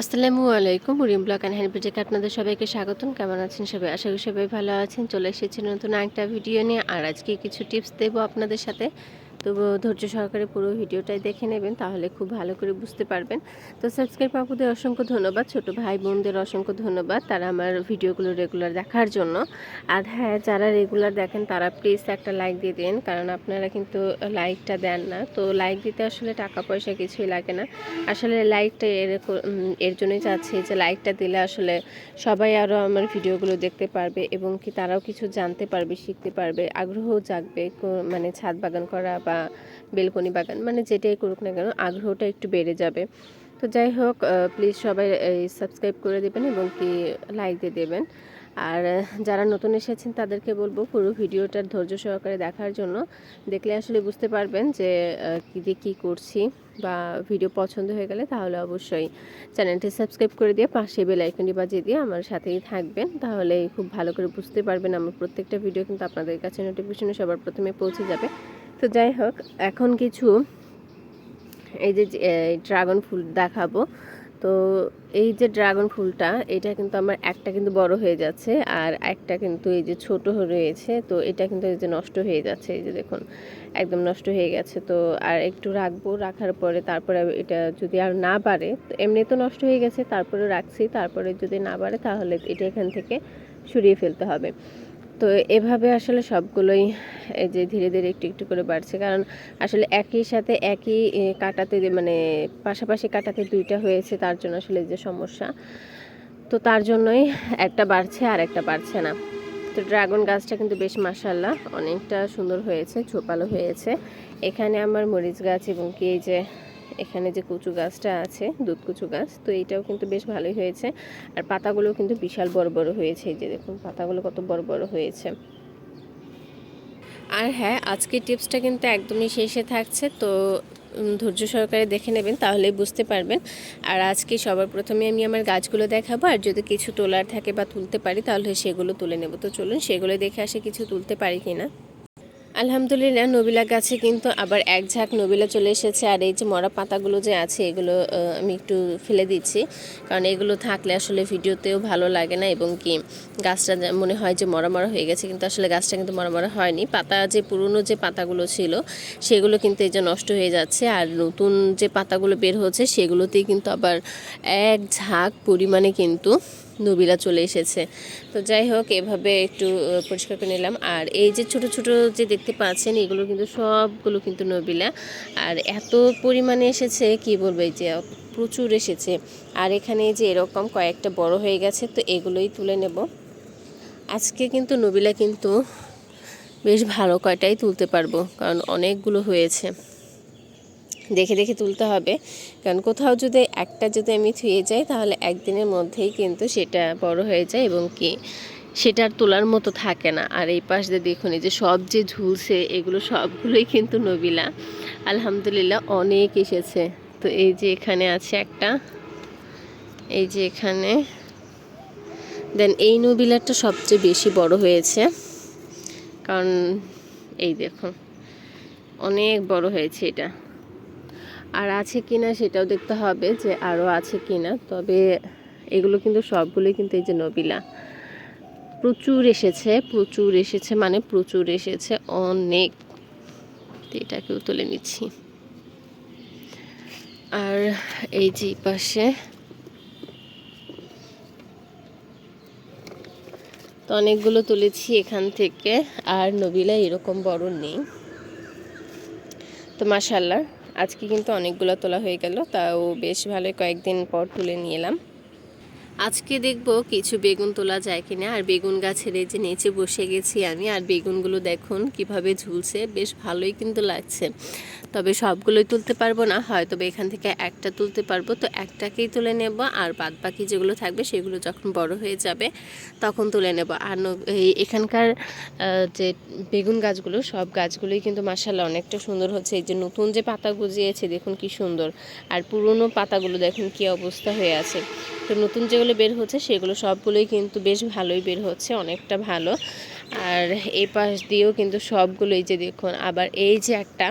আসসালামু আলাইকুম, রিম block and হ্যান্ডপিটেকে আপনাদের সবাইকে স্বাগতম। কেমন আছেন সবাই? আশা করি সবাই ভালো আছেন। চলে এসেছি নতুন একটা ভিডিও নিয়ে, আর আজকে কিছু টিপস দেবো আপনাদের সাথে। তো ধৈর্য সহকারে পুরো ভিডিওটাই দেখে নেবেন, তাহলে খুব ভালো করে বুঝতে পারবেন। তো সাবস্ক্রাইব আপুদের অসংখ্য ধন্যবাদ, ছোট ভাই বোনদের অসংখ্য ধন্যবাদ, তারা আমার ভিডিওগুলো রেগুলার দেখার জন্য। আর হ্যাঁ যারা রেগুলার দেখেন, তারা প্লিজ একটা লাইক দিয়ে দিন, কারণ আপনারা কিন্তু লাইকটা দেন না। তো লাইক দিতে আসলে টাকা পয়সা কিছুই লাগে না। আসলে লাইকটা এর এর জন্যই চাচ্ছি যে লাইকটা দিলে আসলে সবাই আরও আমার ভিডিওগুলো দেখতে পারবে এবং কি তারাও কিছু জানতে পারবে, শিখতে পারবে, আগ্রহ জাগবে মানে ছাদ বাগান করা বা বেলকনি বাগান মানে যেটাই করুক না কেন আগ্রহটা একটু বেড়ে যাবে। তো যাই হোক প্লিজ সবাই সাবস্ক্রাইব করে দেবেন এবং কি লাইক দিয়ে দেবেন। আর যারা নতুন এসেছেন তাদেরকে বলব পুরো ভিডিওটার ধৈর্য সহকারে দেখার জন্য। দেখলে আসলে বুঝতে পারবেন যে কী দিয়ে কী করছি বা ভিডিও পছন্দ হয়ে গেলে তাহলে অবশ্যই চ্যানেলটি সাবস্ক্রাইব করে দিয়ে পাশে বেল আইকনটি বাজিয়ে দিয়ে আমার সাথেই থাকবেন। তাহলে খুব ভালো করে বুঝতে পারবেন আমার প্রত্যেকটা ভিডিও কিন্তু আপনাদের কাছে নোটিফিকেশনে সবার প্রথমে পৌঁছে যাবে। তো যাই হোক, এখন কিছু এই যে ড্রাগন ফুল দেখাবো। তো এই যে ড্রাগন ফুলটা, এটা কিন্তু আমার একটা কিন্তু বড় হয়ে যাচ্ছে আর একটা কিন্তু এই যে ছোট রয়েছে। তো এটা কিন্তু এই যে নষ্ট হয়ে যাচ্ছে, এই যে দেখুন, একদম নষ্ট হয়ে গেছে। তো আর একটু রাখব, রাখার পরে তারপরে এটা যদি আর না বাড়ে, তো এমনি তো নষ্ট হয়ে গেছে তারপরে রাখছি। তারপরে যদি না বাড়ে, তাহলে এটা এখান থেকে সরিয়ে ফেলতে হবে। তো এভাবে আসলে সবগুলোই এই যে ধীরে ধীরে একটু একটু করে বাড়ছে। কারণ আসলে একই সাথে একই কাটাতে মানে পাশাপাশি কাটাতে দুইটা হয়েছে, তার জন্য আসলে যে সমস্যা। তো তার জন্যই একটা বাড়ছে আর একটা বাড়ছে না। তো ড্রাগন গাছটা কিন্তু বেশ মাসাল্লাহ অনেকটা সুন্দর হয়েছে ঝোপালো হয়েছে। এখানে আমার মরিচ গাছ এবং কি এই যে এখানে যে কচু গাছটা আছে, দুধ কচু গাছ, তো এইটাও কিন্তু বেশ ভালোই হয়েছে। আর পাতাগুলো কিন্তু বিশাল বড় বড় হয়েছে যে দেখুন, পাতাগুলো কত বড় বড় হয়েছে। আর হ্যাঁ আজকের টিপসটা কিন্তু একদমই শেষে থাকছে, তো ধৈর্য সহকারে দেখে নেবেন, তাহলেই বুঝতে পারবেন। আর আজকে সবার প্রথমে আমি আমার গাছগুলো দেখাবো, আর যদি কিছু তোলার থাকে বা তুলতে পারি, তাহলে সেগুলো তুলে নেব। তো চলুন, সেগুলো দেখে আসে, কিছু তুলতে পারি কিনা। আলহামদুলিল্লাহ, নবিলা গাছে কিন্তু আবার এক ঝাঁক নবিলা চলে এসেছে। আর এই যে মরা পাতাগুলো যে আছে, এগুলো আমি একটু ফেলে দিচ্ছি। কারণ এগুলো থাকলে আসলে ভিডিওতেও ভালো লাগে না এবং কি গাছটা মনে হয় যে মরা মরা হয়ে গেছে, কিন্তু আসলে গাছটা কিন্তু মরা মরা হয়নি। পাতা যে পুরনো যে পাতাগুলো ছিল, সেগুলো কিন্তু এই যে নষ্ট হয়ে যাচ্ছে। আর নতুন যে পাতাগুলো বের হচ্ছে, সেগুলোতেই কিন্তু আবার এক ঝাঁক পরিমাণে কিন্তু নবিলা চলে এসেছে। তো যাই হোক, এভাবে একটু পরিষ্কার করে নিলাম। আর এই যে ছোট ছোট যে দেখতে পাচ্ছেন, এগুলো কিন্তু সবগুলো কিন্তু নবিলা। আর এত পরিমাণে এসেছে, কি বলব, এই যে প্রচুর এসেছে। আর এখানে যে এরকম কয়েকটা বড় হয়ে গেছে, তো এগুলোই তুলে নেব। আজকে কিন্তু নবিলা কিন্তু বেশ ভালো কয়টাই তুলতে পারব, কারণ অনেকগুলো হয়েছে। দেখে দেখে তুলতে হবে। কারণ কোথাও যদি একটা যদি আমি থুয়ে যাই, তাহলে একদিনের মধ্যেই কিন্তু সেটা বড় হয়ে যায় এবং কি সেটা আর তোলার মতো থাকে না। আর এই পাশ দিয়ে দেখুন, এই যে সব যে ঝুলছে, এগুলো সবগুলোই কিন্তু নবিলা। আলহামদুলিল্লাহ অনেক এসেছে। তো এই যে এখানে আছে একটা, এই যে এখানে। দেন এই নবিলাটা সবচেয়ে বেশি বড় হয়েছে। কারণ এই দেখুন, অনেক বড় হয়েছে এটা। আর আছে কিনা সেটাও দেখতে হবে যে আরও আছে কিনা। তবে এগুলো কিন্তু সবগুলোই কিন্তু এই যে নবিলা। প্রচুর এসেছে প্রচুর এসেছে মানে প্রচুর এসেছে অনেক। এটাকেও তুলে নিচ্ছি। আর এই যে পাশে। তো অনেকগুলো তুলেছি এখান থেকে, আর নবিলা এরকম বড় নেই। তো মাশাল্লাহ আজকে কিন্তু অনেকগুলো তোলা হয়ে গেল তাও বেশ ভালোই কয়েকদিন পর তুলে নিয়ে এলাম। আজকে দেখব কিছু বেগুন তোলা যায় কিনা। আর বেগুন গাছের এই যে নিচে বসে গেছি আমি, আর বেগুনগুলো দেখুন কীভাবে ঝুলছে, বেশ ভালোই কিন্তু লাগছে। তবে সবগুলোই তুলতে পারব না, হয়তো এখান থেকে একটা তুলতে পারব, তো একটাকেই তুলে নেব। আর বাদ বাকি যেগুলো থাকবে সেগুলো যখন বড় হয়ে যাবে তখন তুলে নেব। আর এখানকার যে বেগুন গাছগুলো, সব গাছগুলোই কিন্তু মাসাল্লাহ অনেকটা সুন্দর হচ্ছে। এই যে নতুন যে পাতা গজিয়েছে, দেখুন কি সুন্দর। আর পুরনো পাতাগুলো দেখুন কি অবস্থা হয়ে আছে। তো নতুন যেগুলো বের হচ্ছে সেগুলো সবগুলোই কিন্তু বেশ ভালোই বের হচ্ছে, অনেকটা ভালো। আর এই পাশ দিয়েও কিন্তু সবগুলোই যে দেখুন, আবার এই যে একটা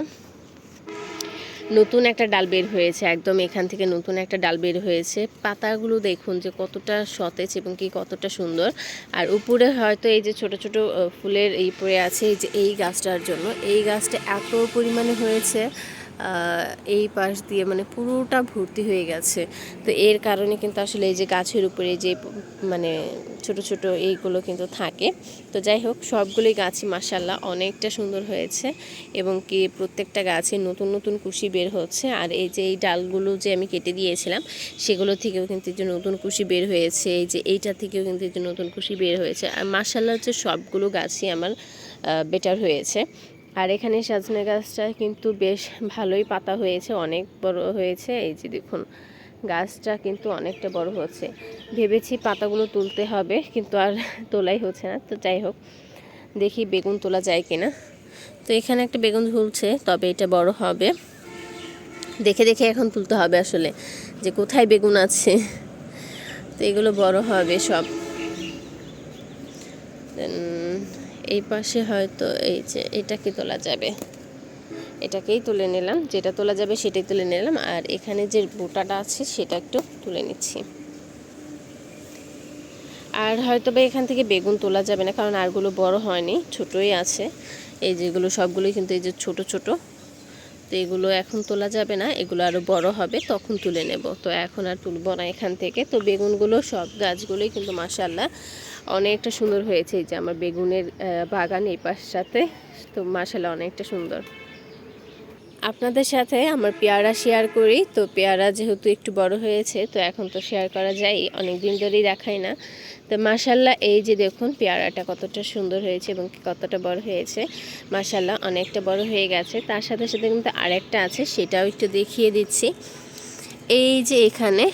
নতুন একটা ডাল বের হয়েছে, একদম এখান থেকে নতুন একটা ডাল বের হয়েছে। পাতাগুলো দেখুন যে কতটা সতেজ এবং কি কতটা সুন্দর। আর উপরে হয়তো এই যে ছোট ছোট ফুলের এই পড়ে আছে এই যে এই গাছটার জন্য। এই গাছটা এত পরিমাণে হয়েছে এই পাশ দিয়ে মানে পুরোটা ভর্তি হয়ে গেছে। তো এর কারণে কিন্তু আসলে এই যে গাছের উপরে যে মানে ছোট ছোট এইগুলো কিন্তু থাকে। তো যাই হোক, সবগুলোই গাছই মাসাল্লাহ অনেকটা সুন্দর হয়েছে এবং কি প্রত্যেকটা গাছে নতুন নতুন কুশি বের হচ্ছে। আর এই যে এই ডালগুলো যে আমি কেটে দিয়েছিলাম, সেগুলো থেকেও কিন্তু যে নতুন কুশি বের হয়েছে। এই যে এইটা থেকেও কিন্তু যে নতুন কুশি বের হয়েছে। আর মাসাল্লাহ হচ্ছে সবগুলো গাছই আমার বেটার হয়েছে। আর এখানে সাজনে গাছটা কিন্তু বেশ ভালোই পাতা হয়েছে, অনেক বড় হয়েছে। এই যে দেখুন, গাছটা কিন্তু অনেকটা বড় হচ্ছে। ভেবেছি পাতাগুলো তুলতে হবে, কিন্তু আর তোলাই হচ্ছে না। তো যাই হোক, দেখি বেগুন তোলা যায় কিনা। তো এখানে একটা বেগুন ঝুলছে, তবে এটা বড় হবে। দেখে দেখে এখন তুলতে হবে আসলে, যে কোথায় বেগুন আছে। তো এগুলো বড় হবে সব। এই পাশে হয়তো এই যে এটাকে তোলা যাবে। এটাকেই তুলে নিলাম, যেটা তোলা যাবে সেটাই তুলে নিলাম, আর এখানে যে বোটাটা আছে সেটা একটু তুলে নিচ্ছি। আর হয়তো বা এখান থেকে বেগুন তোলা যাবে না, কারণ আরগুলো বড় হয়নি, ছোটই আছে। এই যেগুলো সবগুলোই কিন্তু এই যে ছোট ছোট, তো এগুলো এখন তোলা যাবে না, এগুলো আরও বড় হবে, তখন তুলে নেব। তো এখন আর তুলব না এখান থেকে, তো বেগুনগুলো সব গাছগুলোই কিন্তু মাসাল্লাহ অনেকটা সুন্দর হয়েছে এই যে আমার বেগুনের বাগান এই পাশটাতে তো মাসাল্লাহ অনেকটা সুন্দর। আপনাদের সাথে আমার পেয়ারা শেয়ার করি। তো পেয়ারা যেহেতু একটু বড় হয়েছে, তো এখন তো শেয়ার করা যায়। অনেক দিন ধরেই দেখাই না। তো মাসাল্লাহ এই যে দেখুন পেয়ারাটা কতটা সুন্দর হয়েছে এবং কতটা বড় হয়েছে। মাসাল্লাহ অনেকটা বড় হয়ে গেছে। তার সাথে সাথে কিন্তু আরেকটা আছে, সেটাও একটু দেখিয়ে দিচ্ছি। এই যে এখানে,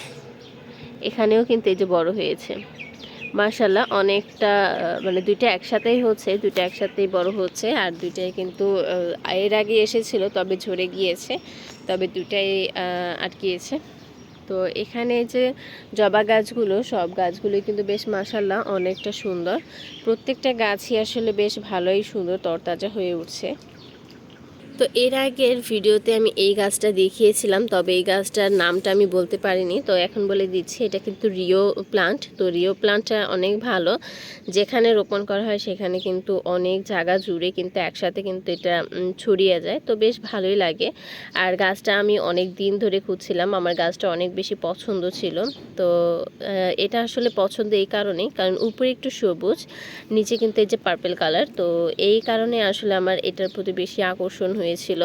এখানেও কিন্তু এই যে বড় হয়েছে। মাশাল্লাহ অনেকটা মানে দুইটা একসাথেই হচ্ছে, দুইটা একসাথেই বড় হচ্ছে, আর দুইটাই কিন্তু এর আগে এসেছিল, তবে ঝরে গিয়েছে, তবে দুটাই আটকিয়েছে। তো এখানে যে জবা গাছগুলো, সব গাছগুলোই কিন্তু বেশ মাশাল্লাহ অনেকটা সুন্দর। প্রত্যেকটা গাছই আসলে বেশ ভালোই সুন্দর, তরতাজা হয়ে উঠছে। তো এর আগের ভিডিওতে আমি এই গাছটা দেখিয়েছিলাম, তবে এই গাছটার নামটা আমি বলতে পারিনি। তো এখন বলে দিচ্ছি, এটা কিন্তু রিও প্লান্ট। তো রিও প্লান্টটা অনেক ভালো। যেখানে রোপণ করা হয় সেখানে কিন্তু অনেক জায়গা জুড়ে কিন্তু একসাথে কিন্তু এটা ছড়িয়ে যায়। তো বেশ ভালোই লাগে। আর গাছটা আমি অনেক দিন ধরে খুঁজছিলাম। আমার গাছটা অনেক বেশি পছন্দ ছিল। তো এটা আসলে পছন্দ এই কারণেই। কারণ উপরে একটু সবুজ, নিচে কিন্তু এই যে পার্পেল কালার তো এই কারণে আসলে আমার এটার প্রতি বেশি আকর্ষণ হয়েছিল।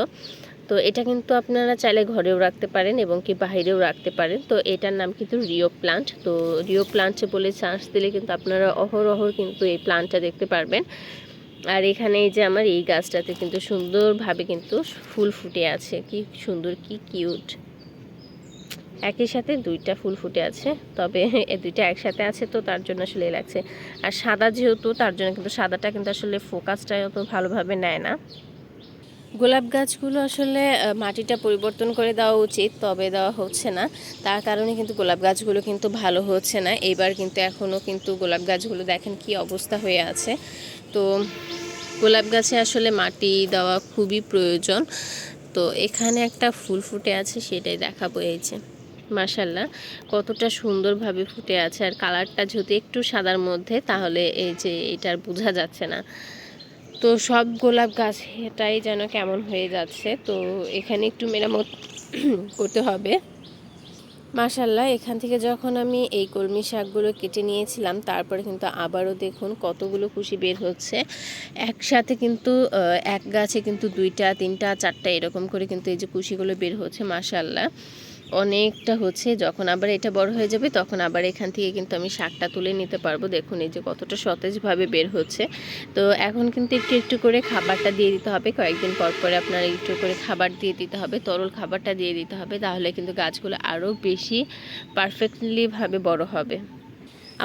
তো এটা কিন্তু আপনারা চাইলে ঘরেও রাখতে পারেন এবং কি বাইরেও রাখতে পারেন। তো এটার নাম কিন্তু রিও প্লান্ট তো রিও প্লান্ট বলে চান্স দিলে কিন্তু আপনারা অহরহ কিন্তু এই প্লান্টটা দেখতে পারবেন। আর এখানে এই যে আমার এই গাছটাতে কিন্তু সুন্দরভাবে কিন্তু ফুল ফুটে আছে। কি সুন্দর, কি কিউট একই সাথে দুইটা ফুল ফুটে আছে, তবে এ দুইটা একসাথে আছে তো তার জন্য আসলে লাগছে। আর সাদা যেহেতু, তার জন্য কিন্তু সাদাটা কিন্তু আসলে ফোকাসটা অত ভালোভাবে নেয় না। গোলাপ গাছগুলো আসলে মাটিটা পরিবর্তন করে দেওয়া উচিত, তবে দেওয়া হচ্ছে না। তার কারণে কিন্তু গোলাপ গাছগুলো কিন্তু ভালো হচ্ছে না। এইবার কিন্তু এখনও কিন্তু গোলাপ গাছগুলো দেখেন কি অবস্থা হয়ে আছে। তো গোলাপ গাছে আসলে মাটি দেওয়া খুবই প্রয়োজন। তো এখানে একটা ফুল ফুটে আছে, সেটাই দেখাবো এই যে। কতটা সুন্দরভাবে ফুটে আছে। আর কালারটা যদি একটু সাদার মধ্যে, তাহলে এই যে এটার বোঝা যাচ্ছে না। তো সব গোলাপ গাছ এটাই যেন কেমন হয়ে যাচ্ছে। তো এখানে একটু মেরামত করতে হবে। মাশাল্লাহ এখান থেকে যখন আমি এই কলমি শাকগুলো কেটে নিয়েছিলাম, তারপরে কিন্তু আবারও দেখুন কতগুলো কুশি বের হচ্ছে। একসাথে কিন্তু এক গাছে কিন্তু দুইটা, তিনটা, চারটা এরকম করে কিন্তু এই যে কুশিগুলো বের হচ্ছে মাশাল্লাহ অনেকটা হচ্ছে, যখন আবার এটা বড় হয়ে যাবে তখন আবার এখান থেকে কিন্তু আমি শাকটা তুলে নিতে পারব। দেখুন এই যে কতটা সতেজভাবে বের হচ্ছে। তো এখন কিন্তু একটু একটু করে খাবারটা দিয়ে দিতে হবে। কয়েকদিন পর পরে আপনার একটু করে খাবার দিয়ে দিতে হবে, তরল খাবারটা দিয়ে দিতে হবে, তাহলে কিন্তু গাছগুলো আরও বেশি পারফেক্টলিভাবে বড় হবে।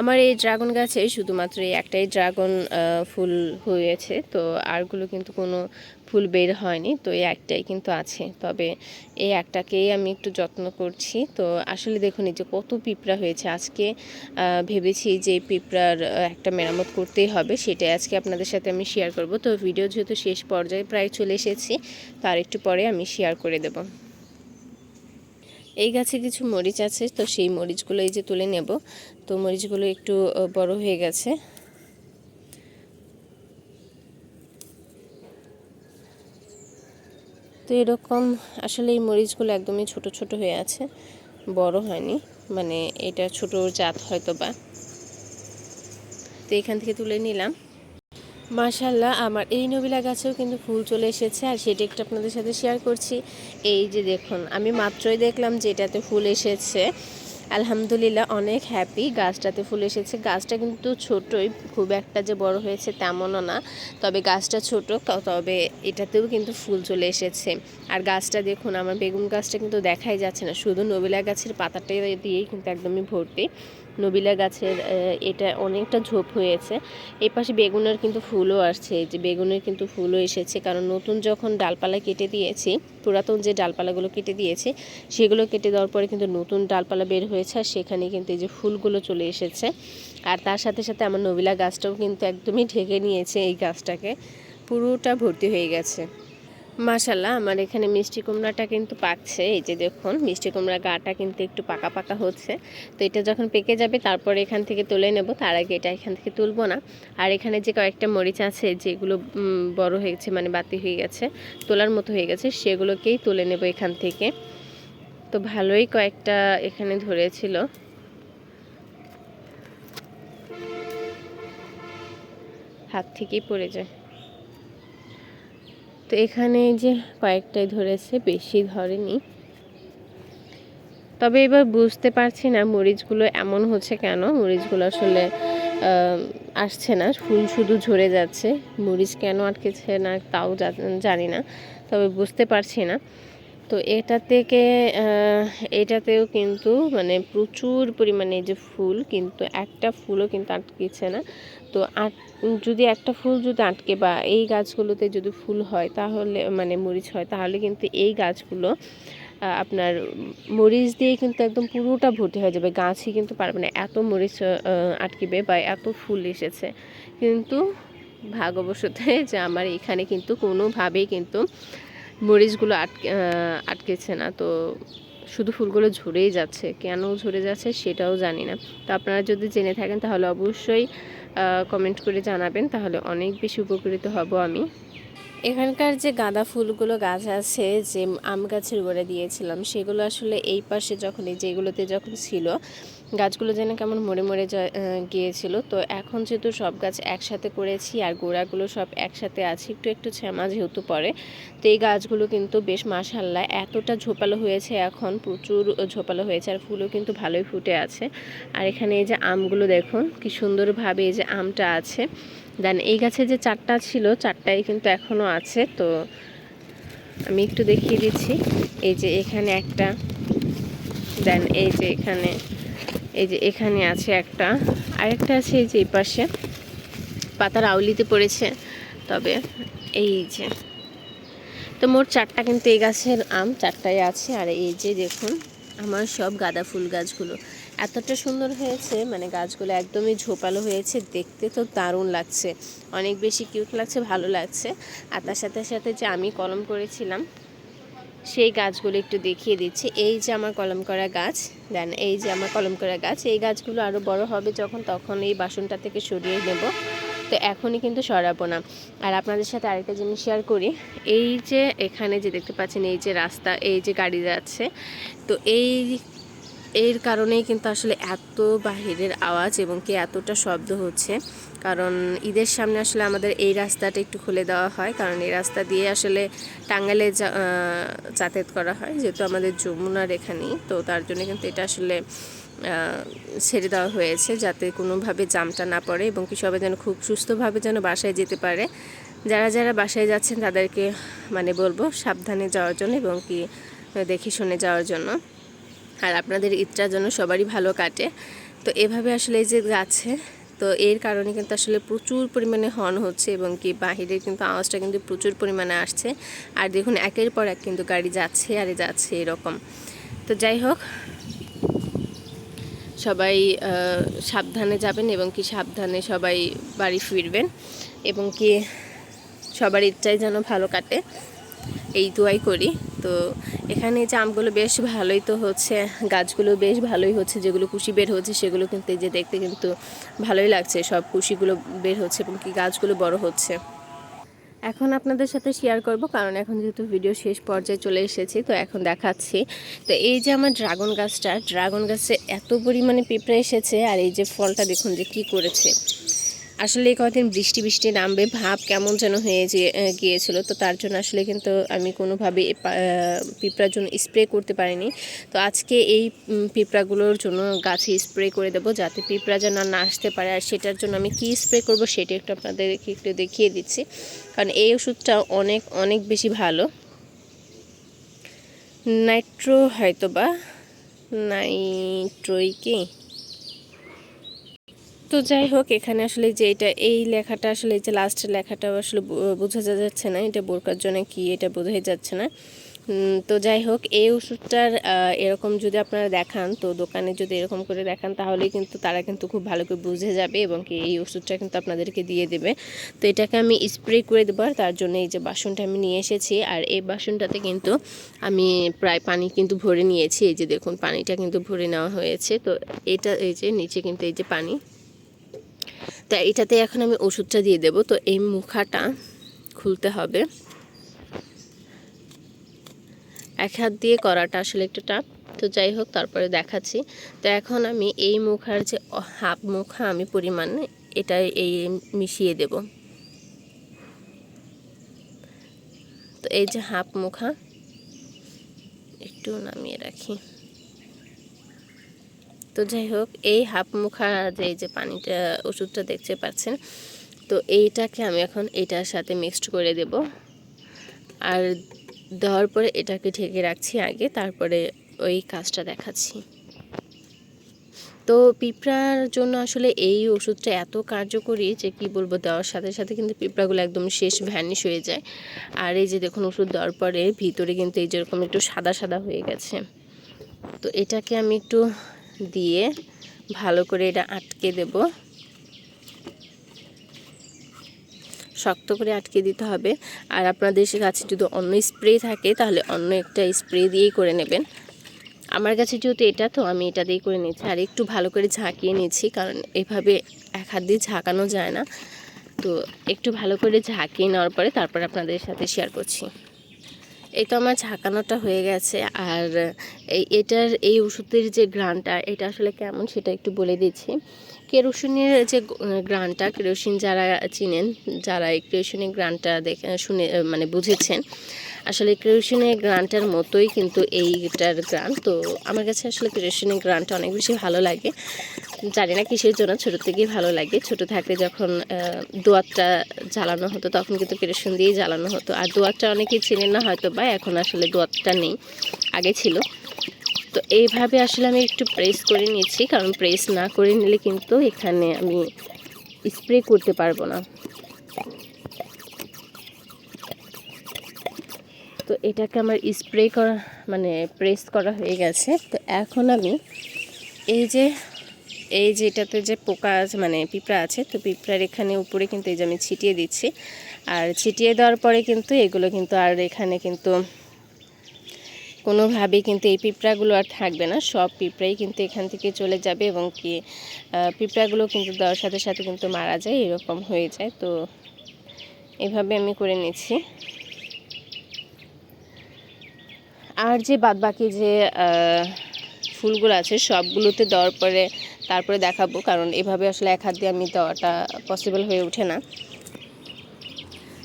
আমার এই ড্রাগন গাছে শুধুমাত্র এই একটাই ড্রাগন ফুল হয়েছে। তো আরগুলো কিন্তু কোনো ফুল বের হয়নি, তো এই একটাই কিন্তু আছে। তবে এই একটাকেই আমি একটু যত্ন করছি। তো আসলে দেখুন, এই যে কত পিঁপড়া হয়েছে। আজকে ভেবেছি যে পিঁপড়ার একটা মেরামত করতেই হবে, সেটাই আজকে আপনাদের সাথে আমি শেয়ার করব। তো ভিডিও যেহেতু শেষ পর্যায়ে প্রায় চলে এসেছি, তার একটু পরে আমি শেয়ার করে দেবো। এই গাছে কিছু মরিচ আছে, তো সেই মরিচগুলো এই যে তুলে নেব। তো মরিচগুলো একটু বড় হয়ে গেছে। তো এরকম আসলে এই মরিচগুলো একদমই ছোট ছোট হয়ে আছে, বড় হয়নি। মানে এটা ছোট জাত হয়তো বা তো এখান থেকে তুলে নিলাম। মাশাল্লাহ আমার এই নবিলা গাছেও কিন্তু ফুল চলে এসেছে আর সেটা একটু আপনাদের সাথে শেয়ার করছি। এই যে দেখুন, আমি মাত্রই দেখলাম যে এটাতে ফুল এসেছে। আলহামদুলিল্লাহ, অনেক হ্যাপি গাছটাতে ফুল এসেছে। গাছটা কিন্তু ছোটই, খুব একটা যে বড় হয়েছে তেমনও না, তবে গাছটা ছোট তবে এটাতেও কিন্তু ফুল চলে এসেছে। আর গাছটা দেখুন, আমার বেগুন গাছটা কিন্তু দেখাই যাচ্ছে না, শুধু নবিলা গাছের পাতাটা দিয়েই কিন্তু একদমই ভর্তি। নবিলা গাছের এটা অনেকটা ঝোপ হয়েছে। এই পাশে বেগুনের কিন্তু ফুলও আসছে যে বেগুনের কিন্তু ফুলও এসেছে। কারণ নতুন যখন ডালপালা কেটে দিয়েছি, পুরাতন যে ডালপালাগুলো কেটে দিয়েছি, সেগুলো কেটে দেওয়ার পরে কিন্তু নতুন ডালপালা বের হয়েছে আর সেখানে কিন্তু এই যে ফুলগুলো চলে এসেছে। আর তার সাথে সাথে আমার নবিলা গাছটাও কিন্তু একদমই ঢেকে নিয়েছে এই গাছটাকে। পুরোটা ভর্তি হয়ে গেছে। মাশাল্লাহ আমার এখানে মিষ্টি কুমড়াটা কিন্তু পাকছে। এই যে দেখুন, মিষ্টি কুমড়া গাটা কিন্তু একটু পাকা পাকা হচ্ছে। তো এটা যখন পেকে যাবে, তারপরে এখান থেকে তুলে নেব। তার আগে এটা এখান থেকে তুলবো না। আর এখানে যে কয়েকটা মরিচ আছে, যেগুলো বড় হয়ে গেছে মানে বাতি হয়ে গেছে, তোলার মতো হয়ে গেছে, সেগুলোকেই তুলে নেব এখান থেকে। তো ভালোই কয়েকটা এখানে ধরেছিল। হাত থেকেই পড়ে যায়। তো এখানে যে কয়েকটাই ধরেছে, বেশি ধরেনি। তবে এবার বুঝতে পারছি না মরিচগুলো এমন হচ্ছে কেন। মরিচগুলো আসলে আসছে না। ফুল শুধু ঝরে যাচ্ছে। মরিচ কেন আটকেছে না তাও জানি না। তবে বুঝতে পারছি না। তো এটা থেকে এটাতেও কিন্তু মানে প্রচুর পরিমাণে যে ফুল, কিন্তু একটা ফুলও কিন্তু আটকেছে না। তো আট, যদি একটা ফুল যদি আটকে বা এই গাছগুলোতে যদি ফুল হয় তাহলে মানে মরিচ হয়, তাহলে কিন্তু এই গাছগুলো আপনার মরিচ দিয়ে কিন্তু একদম পুরোটা ভর্তি হয়ে যাবে। গাছই কিন্তু পারবে না। এত মরিচ আটকিবে বা এত ফুল এসেছে। কিন্তু ভাগ্যবশত যে আমার এখানে কিন্তু কোনোভাবেই কিন্তু মরিচগুলো আটকে আটকেছে না। তো শুধু ফুলগুলো ঝরেই যাচ্ছে। কেন ঝরে যাচ্ছে সেটাও জানি না। তো আপনারা যদি জেনে থাকেন তাহলে অবশ্যই কমেন্ট করে জানাবেন তাহলে অনেক বেশি উপকৃত হব আমি। এখানকার যে গাঁদা ফুলগুলো গাছ আছে, যে আম গাছের গোড়া দিয়েছিলাম, সেগুলো আসলে এই পাশে যখন এই যেগুলোতে যখন ছিল, গাছগুলো যেন কেমন মরে মরে গিয়েছিল। তো এখন যেহেতু সব গাছ একসাথে করেছি আর গোড়াগুলো সব একসাথে আছে, একটু একটু শ্যামা যেহেতু পড়ে, তো এই গাছগুলো কিন্তু বেশ মাসাল্লাহ এতটা ঝোপালো হয়েছে এখন, প্রচুর ঝোপালো হয়েছে আর ফুলও কিন্তু ভালোই ফুটে আছে। আর এখানে এই যে আমগুলো দেখুন, কি সুন্দরভাবে এই যে আমটা আছে। দেন এই গাছে যে চারটা ছিল, চারটাই কিন্তু এখনও আছে। তো আমি একটু দেখিয়ে দিচ্ছি। এই যে এখানে একটা দেন এই যে এখানে, এই যে এখানে আছে একটা। আরেকটা আছে এই যে এই পাশে। পাতার আউলিতে পড়েছে। তবে এই যে, তো মোট চারটা কিন্তু এই গাছের আম, চারটাই আছে। আর এই যে দেখুন আমার সব গাঁদা ফুল গাছগুলো। এতটা সুন্দর হয়েছে মানে গাছগুলো একদমই ঝোপালো হয়েছে, দেখতে তো দারুণ লাগছে। অনেক বেশি কিউট লাগছে, ভালো লাগছে। আর তার সাথে সাথে যে আমি কলম করেছিলাম, সেই গাছগুলো একটু দেখিয়ে দিচ্ছি। এই যে আমার কলম করা গাছ, দেন এই যে আমার কলম করা গাছ, এই গাছগুলো আরও বড় হবে যখন, তখন এই বাসনটা থেকে সরিয়ে নেব। তো এখনই কিন্তু সরাবো না। আর আপনাদের সাথে আরেকটা জিনিস শেয়ার করি। এই যে এখানে যে দেখতে পাচ্ছেন, এই যে রাস্তা, এই যে গাড়ি যাচ্ছে, তো এই এর কারণেই কিন্তু আসলে এত বাহিরের আওয়াজ এবং কি এতটা শব্দ হচ্ছে। কারণ ঈদের সামনে আসলে আমাদের এই রাস্তাটা একটু খুলে দেওয়া হয়। কারণ এই রাস্তা দিয়ে আসলে টাঙ্গাইলে যা- যাতায়াত করা হয়। যেহেতু আমাদের যমুনার এখানেই, তো তার জন্য কিন্তু এটা আসলে ছেড়ে দেওয়া হয়েছে যাতে কোনোভাবে জামটা না পড়ে এবং কি সবাই যেন খুব সুস্থভাবে যেন বাসায় যেতে পারে। যারা যারা বাসায় যাচ্ছেন তাদেরকে মানে বলব সাবধানে যাওয়ার জন্য এবং কি দেখে শুনে যাওয়ার জন্য। আর আপনাদের ঈদটার জন্য সবারই ভালো কাটে। তো এভাবে আসলে এই যে যাচ্ছে, তো এর কারণে কিন্তু আসলে প্রচুর পরিমাণে হর্ন হচ্ছে এবং কি বাহিরের কিন্তু আওয়াজটা কিন্তু প্রচুর পরিমাণে আসছে। আর দেখুন, একের পর এক কিন্তু গাড়ি যাচ্ছে আর যাচ্ছে এরকম। তো যাই হোক সবাই সাবধানে যাবেন এবং কি সাবধানে সবাই বাড়ি ফিরবেন এবং কি সবার ইচ্ছাই যেন ভালো কাটে। এই দোয়াই করি। তো এখানে যে আমগুলো বেশ ভালোই তো হচ্ছে, গাছগুলো বেশ ভালোই হচ্ছে, যেগুলো কুশি বের হচ্ছে সেগুলো কিন্তু যে দেখতে কিন্তু ভালোই লাগছে, সব কুশিগুলো বের হচ্ছে এবং কি গাছগুলো বড় হচ্ছে। এখন আপনাদের সাথে শেয়ার করব, কারণ এখন যেহেতু ভিডিও শেষ পর্যায়ে চলে এসেছি, তো এখন দেখাচ্ছি। তো এই যে আমার ড্রাগন গাছটা ড্রাগন গাছে এত পরিমাণে পিঁপড়ে এসেছে, আর এই যে ফলটা দেখুন যে কি করেছে। আসলে এই কদিন বৃষ্টি বৃষ্টি নামবে, ভাব কেমন যেন হয়ে গিয়েছিল। তো তার জন্য আসলে কিন্তু আমি কোনোভাবে পিঁপড়ার জন্য স্প্রে করতে পারিনি। তো আজকে এই পিঁপড়াগুলোর জন্য গাছে স্প্রে করে দেবো যাতে পিঁপড়া যেন না আসতে পারে। আর সেটার জন্য আমি কি স্প্রে করব সেটা একটু আপনাদেরকে একটু দেখিয়ে দিচ্ছি। কারণ এই ওষুধটা অনেক অনেক বেশি ভালো। নাইট্রো হয়তো বা নাইট্রোই কি? তো যাই হোক, এখানে আসলে যে এটা, এই লেখাটা আসলে এই যে লাস্টের লেখাটা আসলে বোঝা যাচ্ছে না, এটা বোরকার জন্য কি এটা বোঝাই যাচ্ছে না। তো যাই হোক, এই ওষুধটার এরকম যদি আপনারা দেখান, তো দোকানে যদি এরকম করে দেখান তাহলে কিন্তু তারা কিন্তু খুব ভালো করে বুঝে যাবে এবং কি এই ওষুধটা কিন্তু আপনাদেরকে দিয়ে দেবে। তো এটাকে আমি স্প্রে করে দেবো তার জন্য এই যে বাসনটা আমি নিয়ে এসেছি, আর এই বাসনটাতে কিন্তু আমি প্রায় পানি কিন্তু ভরে নিয়েছি। এই যে দেখুন, পানিটা কিন্তু ভরে নেওয়া হয়েছে। তো এটা, এই যে নিচে কিন্তু এই যে পানি তা এটাতে এখন আমি ওষুধটা দিয়ে দেব। তো এই মুখাটা খুলতে হবে। এক হাত দিয়ে করাটা আসলে একটু টাফ। তো যাই হোক, তারপরে দেখাচ্ছি। তো এখন আমি এই মুখার যে হাফ মুখা আমি পরিমাণ এটা এই মিশিয়ে দেব। তো এই যে হাফ মুখা, একটু নামিয়ে রাখি। তো যাই হোক, এই হাফ মুখা যে যে পানিটা, ওষুধটা দেখতে পাচ্ছেন, তো এইটাকে আমি এখন এটার সাথে মিক্সড করে দেব। আর দেওয়ার পরে এটাকে ঢেকে রাখছি আগে, তারপরে ওই কাজটা দেখাচ্ছি। তো পিঁপড়ার জন্য আসলে এই ওষুধটা এত কার্যকরী যে, কি বলব, দেওয়ার সাথে সাথে কিন্তু পিঁপড়াগুলো একদম শেষ ভ্যানিশ হয়ে যায়। আর এই যে দেখুন, ওষুধ দেওয়ার পরে ভিতরে কিন্তু এই যেরকম একটু সাদা সাদা হয়ে গেছে। তো এটাকে আমি একটু দিয়ে ভালো করে এটা আটকে দেব। শক্ত করে আটকে দিতে হবে। আর আপনাদের কাছে যদি অন্য স্প্রে থাকে, তাহলে অন্য একটা স্প্রে দিয়েই করে নেবেন। আমার কাছে যেহেতু এটা, তো আমি এটা দিয়েই করে নিচ্ছি আর একটু ভালো করে ঝাঁকিয়ে নিচ্ছি কারণ এভাবে এক হাত দিয়ে ঝাঁকানো যায় না। তো একটু ভালো করে ঝাঁকিয়ে নেওয়ার পরে তারপর আপনাদের সাথে শেয়ার করছি। এই তো আমার ঝাঁকানোটা হয়ে গেছে। আর এটার এই ওষুধের যে গ্রানটা, এটা আসলে কেমন সেটা একটু বলে দিচ্ছি। কেরোসিনের যে গ্রানটা, কেরোসিন যারা চিনেন, যারা এই কেরোসিনের গ্রানটা দেখে, শুনে মানে বুঝেছেন, আসলে কেরোসিনের গ্রানটার মতোই কিন্তু এইটার গ্রান। তো আমার কাছে আসলে কেরোসিনের গ্রানটা অনেক বেশি ভালো লাগে। জানি না কিসের জন্য ছোটো থেকেই ভালো লাগে। ছোট থাকতে যখন আহ, দোয়াতটা জ্বালানো হতো তখন কিন্তু কেরোসিন দিয়েই জ্বালানো হতো। আর দোয়াতটা অনেকেই চেনেন না হয়তো বা এখন আসলে দোয়াতটা নেই আগে ছিল। তো এইভাবে আসলে আমি একটু প্রেস করে নিয়েছি কারণ প্রেস না করে নিলে কিন্তু এখানে আমি স্প্রে করতে পারব না। তো এটাকে আমার স্প্রে করা মানে প্রেস করা হয়ে গেছে। তো এখন আমি এই যে এই যে এটাতে যে পোকা আছে মানে পিঁপড়া আছে, তো পিঁপড়ার এখানে উপরে কিন্তু এই যে আমি ছিটিয়ে দিচ্ছি। আর ছিটিয়ে দেওয়ার পরে কিন্তু এগুলো কিন্তু আর এখানে কিন্তু কোনোভাবেই কিন্তু এই পিঁপড়াগুলো আর থাকবে না। সব পিঁপড়াই কিন্তু এখান থেকে চলে যাবে এবং কি পিঁপড়াগুলো কিন্তু দেওয়ার সাথে সাথে কিন্তু মারা যায়, এরকম হয়ে যায়। তো এভাবে আমি করে নিচ্ছি। আর যে বাদবাকি যে ফুলগুলো আছে, সবগুলোতে দেওয়ার পরে তারপরে দেখাবো, কারণ এভাবে আসলে এক হাত দিয়ে আমি দেওয়াটা পসিবল হয়ে ওঠে না।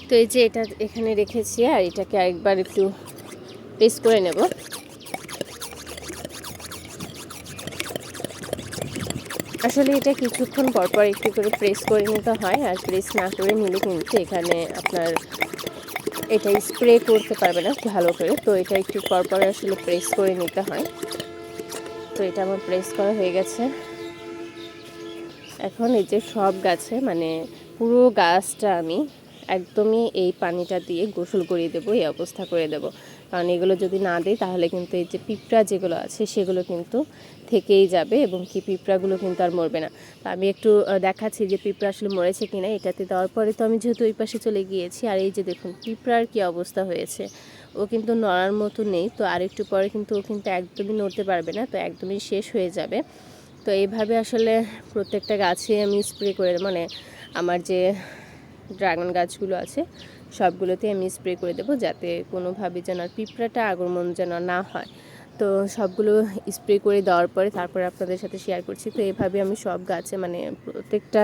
তো এই যে এটা এখানে রেখেছি, আর এটাকে আরেকবার একটু প্রেস করে নেব। আসলে এটা কিছুক্ষণ পর পর একটু করে প্রেস করে নিতে হয়, আর প্রেস না করে নিলে কিন্তু এখানে আপনার এটা স্প্রে করতে পারবে না ভালো করে। তো এটা একটু পর পর আসলে প্রেস করে নিতে হয়। তো এটা আমার প্রেস করা হয়ে গেছে। এখন এই যে সব গাছে মানে পুরো গাছটা আমি একদমই এই পানিটা দিয়ে গোসল করিয়ে দেবো, এই অবস্থা করে দেব। কারণ এগুলো যদি না দিই, তাহলে কিন্তু এই যে পিঁপড়া যেগুলো আছে, সেগুলো কিন্তু থেকেই যাবে এবং কি পিঁপড়াগুলো কিন্তু আর মরবে না। তো আমি একটু দেখাচ্ছি যে পিঁপড়া আসলে মরেছে কিনা এটাতে দেওয়ার পরে তো আমি যেহেতু ওই পাশে চলে গিয়েছি, আর এই যে দেখুন পিঁপড়ার কি অবস্থা হয়েছে। ও কিন্তু নড়ার মতো নেই, তো আর একটু পরে কিন্তু ও কিন্তু একদমই নড়তে পারবে না, তো একদমই শেষ হয়ে যাবে। তো এইভাবে আসলে প্রত্যেকটা গাছে আমি স্প্রে করে মানে আমার যে ড্রাগন গাছগুলো আছে, সবগুলোতে আমি স্প্রে করে দেবো যাতে কোনোভাবে যেন আর পিঁপড়াটা আগমন যেন না হয়। তো সবগুলো স্প্রে করে দেওয়ার পরে তারপরে আপনাদের সাথে শেয়ার করছি। তো এইভাবে আমি সব গাছে মানে প্রত্যেকটা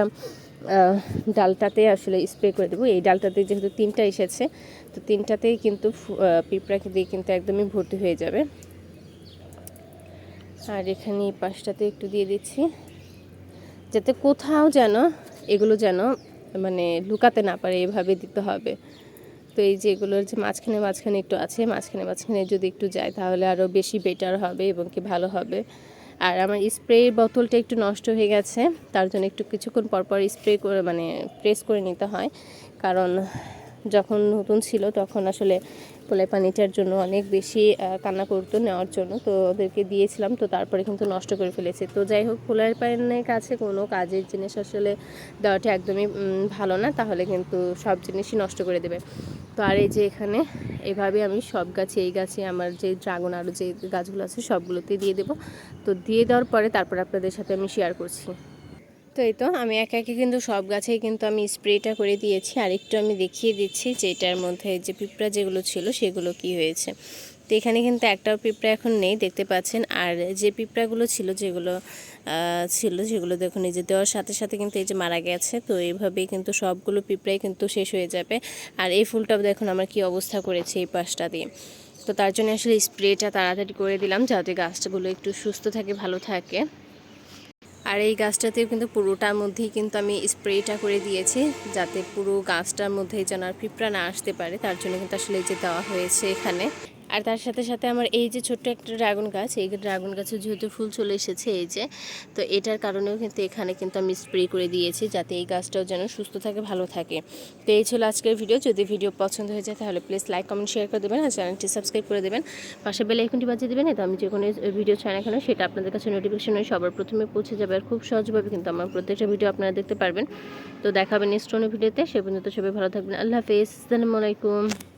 ডালটাতে আসলে স্প্রে করে দেবো। এই ডালটাতে যেহেতু তিনটা এসেছে, তো তিনটাতেই কিন্তু পিঁপড়াকে দিয়ে কিন্তু একদমই ভর্তি হয়ে যাবে। আর এখানে এই পাশটাতে একটু দিয়ে দিচ্ছি, যাতে কোথাও যেন এগুলো যেন মানে লুকাতে না পারে, এভাবে দিতে হবে। তো এই যে এগুলোর যে মাঝখানে মাঝখানে একটু আছে, মাঝখানে মাঝখানে যদি একটু যায় তাহলে আরও বেশি বেটার হবে এবং কি ভালো হবে। আর আমার স্প্রে বোতলটা একটু নষ্ট হয়ে গেছে, তার জন্য একটু কিছুক্ষণ পর পর স্প্রে করে মানে প্রেস করে নিতে হয়। কারণ যখন নতুন ছিল তখন আসলে পোলাই পানিটার জন্য অনেক বেশি কান্না করতো নেওয়ার জন্য। তো ওদেরকে দিয়েছিলাম, তো তারপরে কিন্তু নষ্ট করে ফেলেছে। তো যাই হোক পোলাই পানির কাছে কোনো কাজের জিনিস আসলে দেওয়াটা একদমই ভালো না। তাহলে কিন্তু সব জিনিসই নষ্ট করে দেবে। তো আর এই যে এখানে, এভাবে আমি সব গাছে এই গাছে আমার যে ড্রাগন আরও যে গাছগুলো আছে সবগুলোতে দিয়ে দেবো। তো দিয়ে দেওয়ার পরে তারপর আপনাদের সাথে আমি শেয়ার করছি। তো এই তো, আমি একা একে কিন্তু সব গাছেই কিন্তু আমি স্প্রেটা করে দিয়েছি। আর একটু আমি দেখিয়ে দিচ্ছি যে এটার মধ্যে যে পিঁপড়া যেগুলো ছিল সেগুলো কি হয়েছে। তো এখানে কিন্তু একটাও পিঁপড়া এখন নেই, দেখতে পাচ্ছেন। আর যে পিঁপড়াগুলো ছিল যেগুলো ছিল যেগুলো দেখুন, এই যে দেওয়ার সাথে সাথে কিন্তু এই যে মারা গেছে। তো এইভাবেই কিন্তু সবগুলো পিঁপড়াই কিন্তু শেষ হয়ে যাবে। আর এই ফুলটাও দেখুন, আমার কি অবস্থা করেছে এই পাশটা দিয়ে। তো তার জন্য আসলে স্প্রেটা তাড়াতাড়ি করে দিলাম যাতে গাছগুলো একটু সুস্থ থাকে, ভালো থাকে। আর এই গাছটাতেও কিন্তু পুরোটার মধ্যেই কিন্তু আমি স্প্রেটা করে দিয়েছি, যাতে পুরো গাছটার মধ্যেই যেন আর পিঁপড়া না আসতে পারে, তার জন্য কিন্তু আসলে যে দেওয়া হয়েছে এখানে। আর তার সাথে সাথে আমার এই যে ছোট্ট একটা ড্রাগন গাছ, এই ড্রাগন গাছে যেহেতু ফুল চলে এসেছে এই যে, তো এটার কারণেও কিন্তু এখানে কিন্তু আমি স্প্রে করে দিয়েছি যাতে এই গাছটাও যেন সুস্থ থাকে, ভালো থাকে। তো এই ছিল আজকের ভিডিও যদি ভিডিও পছন্দ হয়ে যায় তাহলে প্লিজ লাইক কমেন্ট শেয়ার করে দেবেন আর চ্যানেলটি সাবস্ক্রাইব করে দেবেন। পাশে বেল আইকনটি বাজিয়ে দেবেন। এতে আমি যে কোনো ভিডিও চাই না কেন সেটা আপনাদের কাছে নোটিফিকেশন হয়ে সবার প্রথমে পৌঁছে যাবে। আর খুব সহজভাবে কিন্তু আমার প্রত্যেকটা ভিডিও আপনারা দেখতে পারবেন। তো দেখাবেন নেক্সট কোনো ভিডিওতে সে পর্যন্ত সবাই ভালো থাকবেন। আল্লাহ হাফেজ। আসসালামু আলাইকুম।